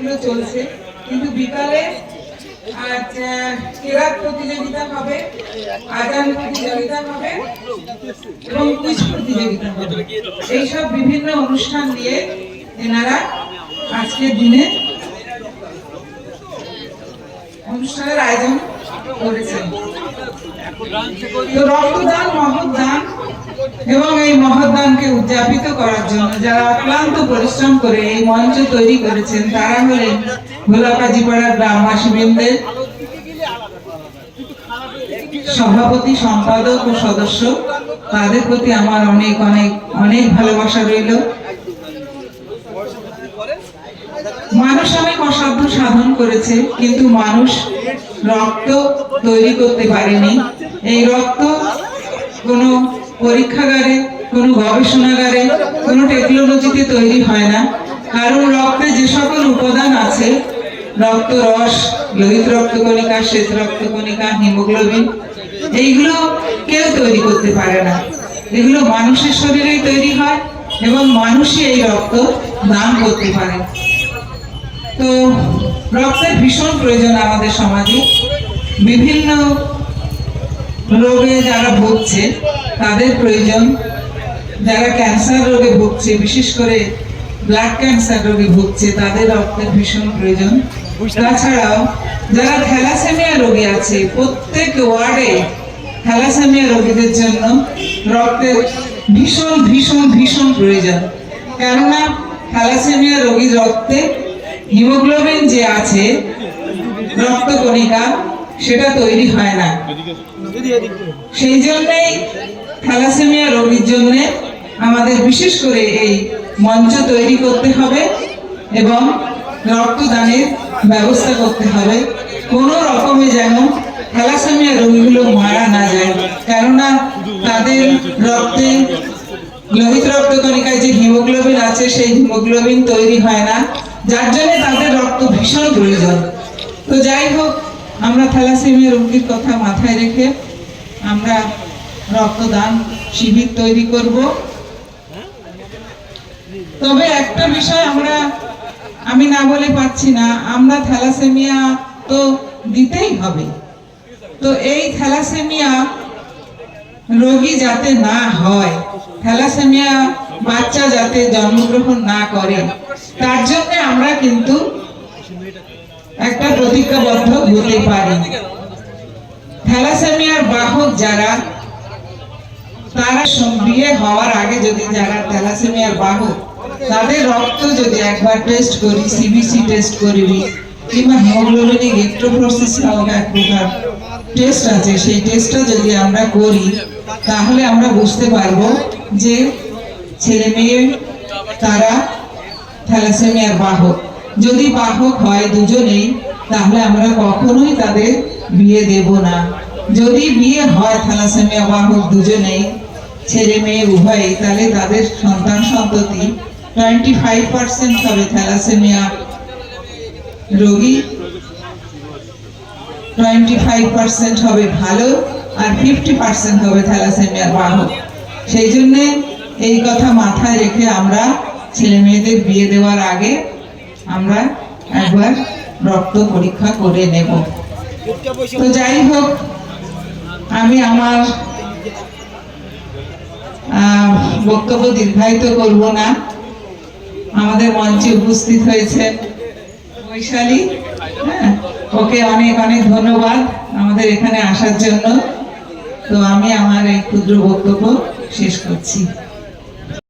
এগুলো চলছে। কিন্তু বিকালে প্রতিযোগিতা আজান প্রতিযোগিতা এবং এইসব বিভিন্ন অনুষ্ঠান দিয়ে এনারা আজকের দিনে অনুষ্ঠানের আয়োজন করেছেন। রক্তদান, মহৎদান এবং মহৎদানকে উদযাপিত করার জন্য যারা অক্লান্ত পরিশ্রম করে এই মঞ্চ তৈরি করেছেন তারা হলেন গোলাপাজিপাড়ার গ্রামবাসীবৃন্দের সভাপতি, সম্পাদক ও সদস্য, তাদের প্রতি আমার অনেক অনেক অনেক ভালোবাসা রইল। মানুষ অনেক অসাধ্য সাধন করেছে, কিন্তু মানুষ রক্ত তৈরি করতে পারেনি। এই রক্ত কোনো পরীক্ষাগারে কোনো গবেষণাগারে কোনো টেকনোলজিতে তৈরি হয় না। কারণ রক্তে যে সকল উপাদান আছে, রক্ত রস, লোহিত রক্তকণিকা, শ্বেত রক্তকণিকা, হিমোগ্লোবিন, এইগুলো কেউ তৈরি করতে পারে না। এগুলো মানুষের শরীরেই তৈরি হয় এবং মানুষই এই রক্ত দান করতে পারে। তো রক্তের ভীষণ প্রয়োজন আমাদের সমাজে। বিভিন্ন রোগে যারা ভুগছে, তাদের প্রয়োজন যারা ক্যান্সার রোগে ভুগছে, বিশেষ করে ব্লাড ক্যান্সার রোগে ভুগছে, তাদের রক্তের ভীষণ প্রয়োজন। তাছাড়াও, যারা থ্যালাসেমিয়া রোগী আছে, প্রত্যেক ওয়ার্ডে থ্যালাসেমিয়া রোগীদের জন্য রক্তের ভীষণ ভীষণ ভীষণ প্রয়োজন। কেননা থ্যালাসেমিয়া রোগীর রক্তে হিমোগ্লোবিন যে আছে, রক্তকণিকা, সেটা তৈরি হয় না। সেই জন্যই থ্যালাসেমিয়া রোগীর জন্য আমাদের বিশেষ করে এই মঞ্চ তৈরি করতে হবে এবং রক্তদানের ব্যবস্থা করতে হবে। কোনো রকমে যেন থ্যালাসেমিয়া রোগীগুলো মারা না যায়। কেননা তাদের রক্তে লোহিত রক্তকণিকায় যে হিমোগ্লোবিন আছে, সেই হিমোগ্লোবিন তৈরি হয় না। যার জন্য তাদের রক্ত ভীষণ প্রয়োজন। তো যাই হোক, আমরা থ্যালাসেমিয়া রোগীর কথা মাথায় রেখে আমরা রক্তদান শিবির তৈরি করব। তবে একটা বিষয় আমরা, আমি না বলে পাচ্ছি না, আমরা থ্যালাসেমিয়া তো দিতেই হবে। তো এই থ্যালাসেমিয়া রোগী যাতে না হয়, থ্যালাসেমিয়া বাচ্চা যাতে জন্মগ্রহণ না করে, তার জন্য আমরা কিন্তু একটা প্রতিজ্ঞাবদ্ধ হতে পারি। থ্যালাসেমিয়ার বাহক যারা, তারা বিয়ে হওয়ার আগে যদি যারা থ্যালাসেমিয়ার বাহক তাদের রক্ত যদি একবার টেস্ট করি সিবিসি টেস্ট করবি, কিংবা হিমোগ্লোবিনিক ইলেকট্রোফোরেসিস নামক এক প্রকার টেস্ট আছে, সেই টেস্টটা যদি আমরা করি, তাহলে আমরা বুঝতে পারব যে ছেলে মেয়ে তারা থ্যালাসেমিয়ার বাহক। যদি বাহক হয় দুজনেই, তাহলে আমরা কখনোই তাদের বিয়ে দেব না। যদি বিয়ে হয় থ্যালাসেমিয়া বাহক দুজনেই, ছেলে মেয়ে উভয়ই, তাহলে তাদের সন্তান সন্ততি টোয়েন্টি ফাইভ পার্সেন্ট হবে থ্যালাসেমিয়া রোগী। টোয়েন্টি ফাইভ পার্সেন্ট হবে ভালো আর ফিফটি পার্সেন্ট হবে থ্যালাসেমিয়ার বাহক। সেই জন্যে এই কথা মাথায় রেখে আমরা ছেলে মেয়েদের বিয়ে দেওয়ার আগে আমরা একবার রক্ত পরীক্ষা করে নেব। তো যাই হোক, আমি আমার বক্তব্য দীর্ঘায়িত করব না। আমাদের মঞ্চে উপস্থিত হয়েছেন বৈশালী। হ্যাঁ ওকে অনেক অনেক ধন্যবাদ আমাদের এখানে আসার জন্য। তো আমি আমার এই ক্ষুদ্র বক্তব্য শেষ করছি।